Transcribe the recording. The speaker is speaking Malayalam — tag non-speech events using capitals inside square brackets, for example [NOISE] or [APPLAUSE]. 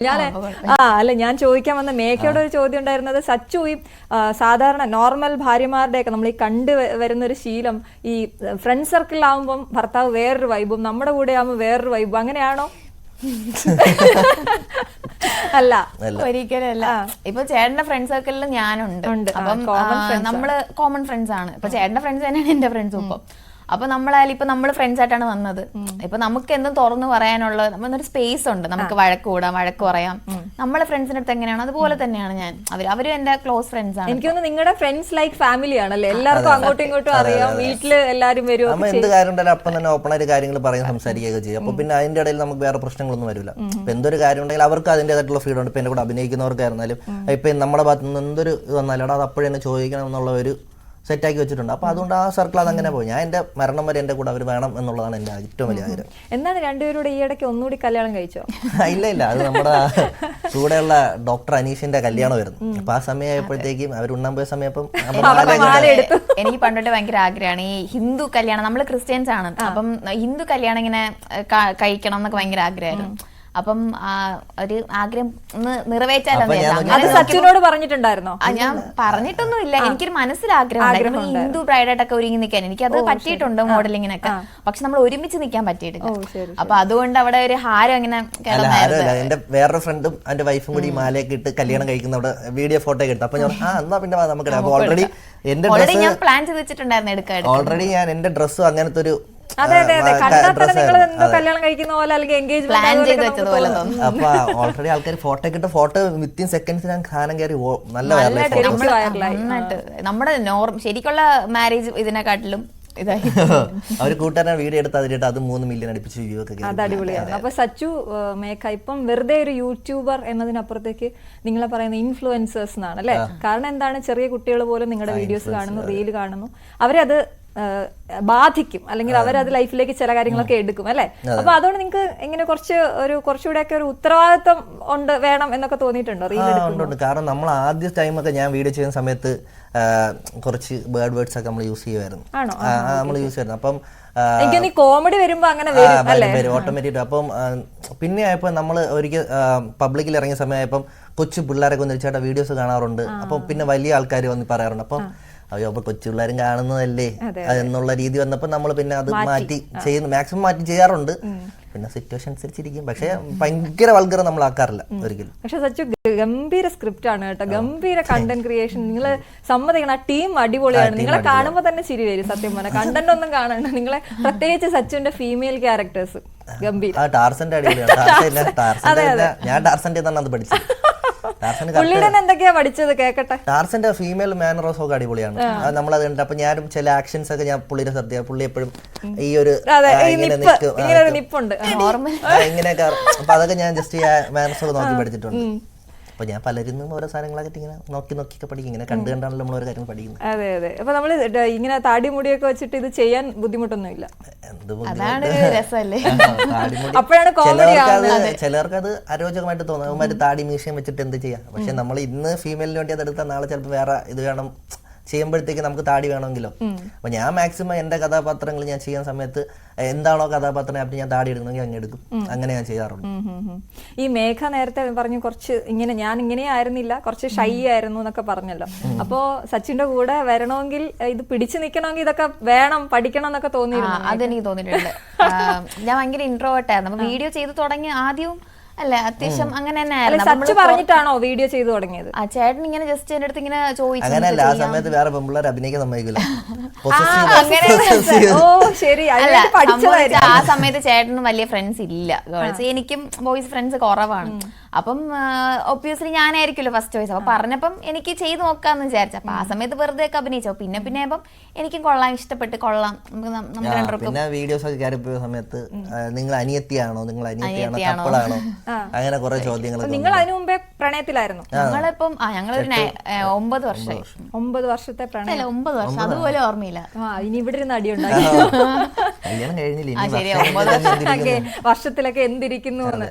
ഞാൻ ആ അല്ല? ഞാൻ ചോദിക്കാൻ വന്ന മേഘയുടെ ഒരു ചോദ്യം ഉണ്ടായിരുന്നത് സച്ചു ഈ സാധാരണ നോർമൽ ഭാര്യമാരുടെയൊക്കെ നമ്മൾ ഈ കണ്ടു വരുന്ന ഒരു ശീലം ഈ ഫ്രണ്ട് സർക്കിൾ സർക്കിളിലാവുമ്പം ഭർത്താവ് വേറൊരു വൈബും നമ്മുടെ കൂടെ ആവുമ്പോൾ വേറൊരു വൈബും അങ്ങനെയാണോ? [LAUGHS] അല്ല. ഒരിക്കലല്ല. അല്ല ഇപ്പൊ ചേട്ടന്റെ ഫ്രണ്ട് സർക്കിളിൽ ഞാനുണ്ട്. അപ്പം നമ്മൾ കോമൺ ഫ്രണ്ട്സ് ആണ്. ഇപ്പൊ ചേട്ടന്റെ ഫ്രണ്ട്സ് തന്നെയാണ് എന്റെ ഫ്രണ്ട്സും ഇപ്പൊ. അപ്പൊ നമ്മളായാലും ഇപ്പൊ നമ്മൾ ഫ്രണ്ട്സ് ആയിട്ടാണ് വന്നത്. ഇപ്പൊ നമുക്ക് എന്തും തുറന്നു പറയാനുള്ള നമ്മളൊരു സ്പേസ് ഉണ്ട്. നമുക്ക് വഴക്ക് കൂടാം വഴക്ക് പറയാം. നമ്മളെ ഫ്രണ്ട്സിന്റെ അടുത്ത് എങ്ങനെയാണ് അതുപോലെ തന്നെയാണ് ഞാൻ. അവർ അവരും എന്റെ ക്ലോസ് ഫ്രണ്ട്സ് ആണ്. എനിക്ക് തോന്നുന്നു നിങ്ങളുടെ ഫ്രണ്ട്സ് ലൈക്ക് ഫാമിലി ആണല്ലേ? എല്ലാവർക്കും അങ്ങോട്ടും ഇങ്ങോട്ടും അറിയാം. വീട്ടിൽ എല്ലാരും വരും എന്ത് കാര്യം ഉണ്ടെങ്കിലും അപ്പം തന്നെ ഓപ്പൺ ആയിട്ട് കാര്യങ്ങൾ പറയാൻ സംസാരിക്കുകയൊക്കെ ചെയ്യും. അപ്പൊ പിന്നെ അതിന്റെ ഇടയിൽ നമുക്ക് വേറെ പ്രശ്നങ്ങളൊന്നും വരില്ല. ഇപ്പൊ എന്തൊരു കാര്യം ഉണ്ടെങ്കിൽ അവർക്ക് അതിന്റെതായിട്ടുള്ള ഫ്രീഡം ഉണ്ട്. ഇപ്പൊ എന്റെ കൂടെ അഭിനയിക്കുന്നവർക്കായിരുന്നാലും ഇപ്പൊ നമ്മുടെ ഭാഗത്ത് നിന്ന് എന്തൊരു ഇത് വന്നാലും അത് അപ്പോഴെന്നെ ചോദിക്കണം എന്നുള്ള ഒരു സെറ്റാക്കി വെച്ചിട്ടുണ്ട്. അപ്പൊ അതുകൊണ്ട് ആ സർക്കിൾ അതങ്ങനെ പോയി. ഞാൻ എന്റെ മരണം വരെ എന്റെ കൂടെ അവർ വേണം എന്നുള്ളതാണ് എന്റെ ഏറ്റവും വലിയ ആഗ്രഹം. എന്താണ് രണ്ടുപേരുടെ ഈ ഇടയ്ക്ക് ഒന്നുകൂടി കല്യാണം കഴിച്ചോ? ഇല്ല ഇല്ല. അത് നമ്മുടെ കൂടെയുള്ള ഡോക്ടർ അനീഷിന്റെ കല്യാണമായിരുന്നു. അപ്പൊ ആ സമയം ആയപ്പോഴത്തേക്കും അവർ ഉണ്ണാൻ പോയ സമയപ്പം അപ്പൊ നാലേ എടുത്തു. എനിക്ക് പണ്ടോട്ട് ഭയങ്കര ആഗ്രഹമാണ്. ഈ ഹിന്ദു കല്യാണം നമ്മൾ ക്രിസ്ത്യൻസ് ആണ് അപ്പം ഹിന്ദു കല്യാണം ഇങ്ങനെ കഴിക്കണം എന്നൊക്കെ ഭയങ്കര ആഗ്രഹമായിരുന്നു. അപ്പം ഒരു ആഗ്രഹം ഒന്ന് നിറവേറ്റാലോ പറഞ്ഞിട്ടൊന്നും അത് മനസ്സിൽ പറഞ്ഞിട്ടുണ്ടായിരുന്നോ? ഞാൻ പറഞ്ഞിട്ടൊന്നുമില്ല. എനിക്കൊരു മനസ്സിലാഗ്രഹം ഹിന്ദു ബ്രൈഡായിട്ടൊക്കെ ഒരുങ്ങി നിൽക്കാൻ. അത് പറ്റിയിട്ടുണ്ട് മോഡലിങ്ങിനൊക്കെ. പക്ഷെ നമ്മൾ ഒരുമിച്ച് നിൽക്കാൻ പറ്റിയിട്ടില്ല. അപ്പൊ അതുകൊണ്ട് അവിടെ ഒരു ഹാരം ഇങ്ങനെ എന്റെ വേറൊരു ഫ്രണ്ടും എന്റെ വൈഫും കൂടി മാലയൊക്കെ ഇട്ട് കല്യാണം കഴിക്കുന്ന അവിടെ വീഡിയോ ഫോട്ടോ ഒക്കെ എടുത്തു. അപ്പൊ ഞാൻ ആ എന്നാ പിന്നെ നമുക്ക്. ഓൾറെഡി എന്റെ ഓൾറെഡി ഡ്രസ്സ് ഞാൻ പ്ലാൻ ചെയ്ത് വെച്ചിട്ടുണ്ടായിരുന്നു എടുക്കാൻ ഓൾറെഡി ഞാൻ എന്റെ ഡ്രസ്സും അങ്ങനത്തെ ഒരു അതെ അതെ അതെ. കണ്ടാൽ തന്നെ നിങ്ങൾ എന്തോ കല്യാണം കഴിക്കുന്ന പോലെ അല്ലെങ്കിൽ പ്ലാൻ എൻഗേജ്മെന്റ് അപ്പൊ ഓൾറെഡി ആൾക്കാർ ഫോട്ടോ കിട്ടും ഫോട്ടോ വിത്തിൻ സെക്കൻഡ്സ് ഞാൻ സാധനം കയറി നല്ല നമ്മുടെ നോർമ ശരിക്കുള്ള മാരേജ് ഇതിനെക്കാട്ടിലും അവർ കൂട്ടുകാരൻ വീഡിയോ എടുത്ത് അതിലിട്ട് അത് മൂന്ന് മില്യൺ അടുപ്പിച്ച് വ്യൂ ഒക്കെ കയറി. അത് അടിപൊളിയാണ്. അപ്പൊ സച്ചു മേക്ക ഇപ്പം വെറുതെ ഒരു യൂട്യൂബർ എന്നതിനപ്പുറത്തേക്ക് നിങ്ങളെ പറയുന്ന ഇൻഫ്ലുവൻസേഴ്സ് എന്നാണ് അല്ലെ? കാരണം എന്താണ്? ചെറിയ കുട്ടികൾ പോലും നിങ്ങളുടെ വീഡിയോസ് കാണുന്നു റീൽ കാണുന്നു. അവരത് ബാധിക്കും. അല്ലെങ്കിൽ അവർ അവരത് ലൈഫിലേക്ക് ചില കാര്യങ്ങളൊക്കെ എടുക്കും അല്ലെ? അപ്പൊ അതുകൊണ്ട് നിങ്ങൾക്ക് എങ്ങനെ കുറച്ച് ഒരു കുറച്ചുകൂടെ ഒക്കെ ഒരു ഉത്തരവാദിത്വം ഉണ്ട് വേണം എന്നൊക്കെ തോന്നിയിട്ടുണ്ടോ? ഉണ്ട് കാരണം നമ്മൾ ആദ്യ ടൈമൊക്കെ ഞാൻ വീഡിയോ ചെയ്യുന്ന സമയത്ത് കുറച്ച് ബേർഡ് വേർഡ്സ് ഒക്കെ നമ്മൾ യൂസ് ചെയ്യുമായിരുന്നു നമ്മൾ യൂസ് ചെയ്യുന്നു അപ്പം കോമഡി വരുമ്പോ അങ്ങനെ വരും ഓട്ടോമാറ്റിക് അപ്പം പിന്നെ ആയപ്പോൾ നമ്മൾ ഒരിക്കൽ പബ്ലിക്കിൽ ഇറങ്ങിയ സമയമായപ്പം കൊച്ചു പിള്ളേരൊക്കെ ഒന്ന് ചേട്ടാ വീഡിയോസ് കാണാറുണ്ട്. അപ്പം പിന്നെ വലിയ ആൾക്കാർ വന്ന് പറയാറുണ്ട്. അപ്പം അയ്യോ അപ്പൊ കൊച്ചു പിള്ളേരും കാണുന്നതല്ലേ എന്നുള്ള രീതി വന്നപ്പോൾ നമ്മൾ പിന്നെ അത് മാറ്റി. ചെയ്യുന്നു. മാക്സിമം മാറ്റി ചെയ്യാറുണ്ട്. പിന്നെ സിറ്റുവേഷൻ അനുസരിച്ചിരിക്കും. പക്ഷെ ഭയങ്കര വൾഗർ നമ്മൾ ആക്കാറില്ല ഒരിക്കലും. പക്ഷെ സച്ചു ഗംഭീര സ്ക്രിപ്റ്റ് ആണ് കേട്ടോ. ഗംഭീര കണ്ടന്റ് ക്രിയേഷൻ നിങ്ങൾ സമ്മതിക്കണം. ആ ടീം അടിപൊളിയാണ്. നിങ്ങളെ കാണുമ്പോൾ തന്നെ ചിരി വരും സത്യം പറഞ്ഞാൽ കണ്ടന്റ് ഒന്നും കാണണ്ട. നിങ്ങളെ പ്രത്യേകിച്ച് സച്ചുവിന്റെ ഫീമെയിൽ ക്യാരക്ടേഴ്സ് ഗംഭീര. ആ ടാർസന്റെ അടിപൊളിയാണ്. [LAUGHS] ഞാൻ ടാർസന്റെ തന്നെ അത് പഠിച്ചത്. എന്തൊക്കെയാ പഠിച്ചത്? കേക്കട്ടെ. ടാർസന്റെ ഫീമെയിൽ മാനറോസ് ഒക്കെ അടിപൊളിയാണ്. അത് നമ്മളത് കണ്ടിട്ട് അപ്പൊ ഞാനും ചില ആക്ഷൻസ് ഒക്കെ ഞാൻ പുള്ളിയുടെ ശ്രദ്ധ പുള്ളി എപ്പോഴും ഈ ഒരു അതെ ഇങ്ങനെ അതൊക്കെ ഞാൻ ജസ്റ്റ് മാനറസ് ഒക്കെ നോക്കി പഠിച്ചിട്ടുണ്ട്. അപ്പൊ ഞാൻ പലരിൽ നിന്നും ഓരോ സാധനങ്ങളൊക്കെ ഇങ്ങനെ നോക്കി നോക്കിയൊക്കെ പഠിക്കും. ഇങ്ങനെ കണ്ടു കണ്ടാണല്ലോ നമ്മൾ ഓരോ കാര്യം പഠിക്കുന്നത്. അതെ അതെ. അപ്പൊ നമ്മൾ ഇങ്ങനെ താടി മുടിയൊക്കെ വെച്ചിട്ട് ഇത് ചെയ്യാൻ ബുദ്ധിമുട്ടൊന്നുമില്ല. എന്ത് അതാണ് ബുദ്ധിമുട്ട്. രസമല്ലേ ആ, താടിമുടി. അപ്പോഴാണ് ചിലർക്ക് അത്. അരോചകമായിട്ട് തോന്നും. അവന്മാര് താടി മീശയും വെച്ചിട്ട് എന്ത് ചെയ്യാം? പക്ഷെ നമ്മൾ ഇന്ന് ഫീമെയിലിന് വേണ്ടി അത് എടുത്താൽ നാളെ ചിലപ്പോൾ വേറെ ഇത് വേണം. ചെയ്യുമ്പോഴത്തേക്ക് നമുക്ക് താടി വേണമെങ്കിലോ? അപ്പൊ ഞാൻ മാക്സിമം എന്റെ കഥാപാത്രങ്ങൾ ഞാൻ ചെയ്യുന്ന സമയത്ത് എന്താണോ കഥാപാത്രം ആയിട്ട് ഞാൻ താടി എടുക്കണമെങ്കിൽ അങ്ങ് എടുക്കും. അങ്ങനെ ഞാൻ ചെയ്യാറുണ്ട്. ഈ മേഘ നേരത്തെ പറഞ്ഞു കുറച്ച് ഇങ്ങനെ ഞാൻ ഇങ്ങനെ ആയിരുന്നില്ല കുറച്ച് ഷൈ ആയിരുന്നു എന്നൊക്കെ പറഞ്ഞല്ലോ. അപ്പോ സച്ചിന്റെ കൂടെ വരണമെങ്കിൽ ഇത് പിടിച്ചു നിൽക്കണമെങ്കിൽ ഇതൊക്കെ വേണം പഠിക്കണം എന്നൊക്കെ തോന്നി തോന്നിയിരുന്നു അതെനിക്ക് തോന്നിയിട്ടുണ്ട്. ഞാൻ ഭയങ്കര ഇൻട്രോവേർട്ട് ആയിരുന്നു. വീഡിയോ ചെയ്ത് തുടങ്ങി ആദ്യവും അല്ലെ? അത്യാവശ്യം അങ്ങനെ തന്നെ സച്ച് പറഞ്ഞിട്ടാണോ വീഡിയോ ചെയ്തു തുടങ്ങിയത്? ആ ചേട്ടൻ ഇങ്ങനെ ജസ്റ്റ് എന്റെ അടുത്ത് ഇങ്ങനെ ചോദിച്ചു അങ്ങനെയല്ല ആ സമയത്ത് വേറെ പെമ്പിള്ളേർ അഭിനയിക്കാൻ സമ്മതിക്കില്ല ഓ ശരി അല്ല അതിനായിട്ട് ആ സമയത്ത് ചേട്ടനും വലിയ ഫ്രണ്ട്സ് ഇല്ല. ഗേൾസ് എനിക്കും ബോയ്സ് ഫ്രണ്ട്സ് കുറവാണ്. അപ്പം ഒബ്വിയസ്ലി ഞാനായിരിക്കുമല്ലോ ഫസ്റ്റ് ചോയ്സ് അപ്പൊ പറഞ്ഞപ്പം എനിക്ക് ചെയ്ത് നോക്കാന്ന് വിചാരിച്ചു. അപ്പൊ ആ സമയത്ത് വെറുതെ ഒക്കെ അഭിനയിച്ചോ. പിന്നെ പിന്നെ ആയപ്പം എനിക്കും കൊള്ളാം ഇഷ്ടപ്പെട്ട് കൊള്ളാം. പിന്നെ വീഡിയോസ് ഒക്കെ കയറി പോയ സമയത്ത് നിങ്ങൾ അനിയത്തിയാണോ? നിങ്ങൾ അനിയത്തിയാണോ? അനിയത്തിയാണോ? കപ്പിളാണോ അങ്ങനെ കുറെ ചോദ്യങ്ങൾ നിങ്ങൾ അതിനു മുമ്പേ പ്രണയത്തിലായിരുന്നു. ഞങ്ങളിപ്പം ആ ഞങ്ങളൊരു ഏ, ഒമ്പത് വർഷമായി ഒമ്പത് വർഷത്തെ പ്രണയം. ഒമ്പത് വർഷം. അതുപോലെ ഓർമ്മയില്ല. ആ ഇനി ഇവിടെ ഇരുന്ന് അടിയുണ്ടായി. കല്യാണം കഴിഞ്ഞില്ല? വർഷത്തിലൊക്കെ എന്തിരിക്കുന്നു എന്ന്.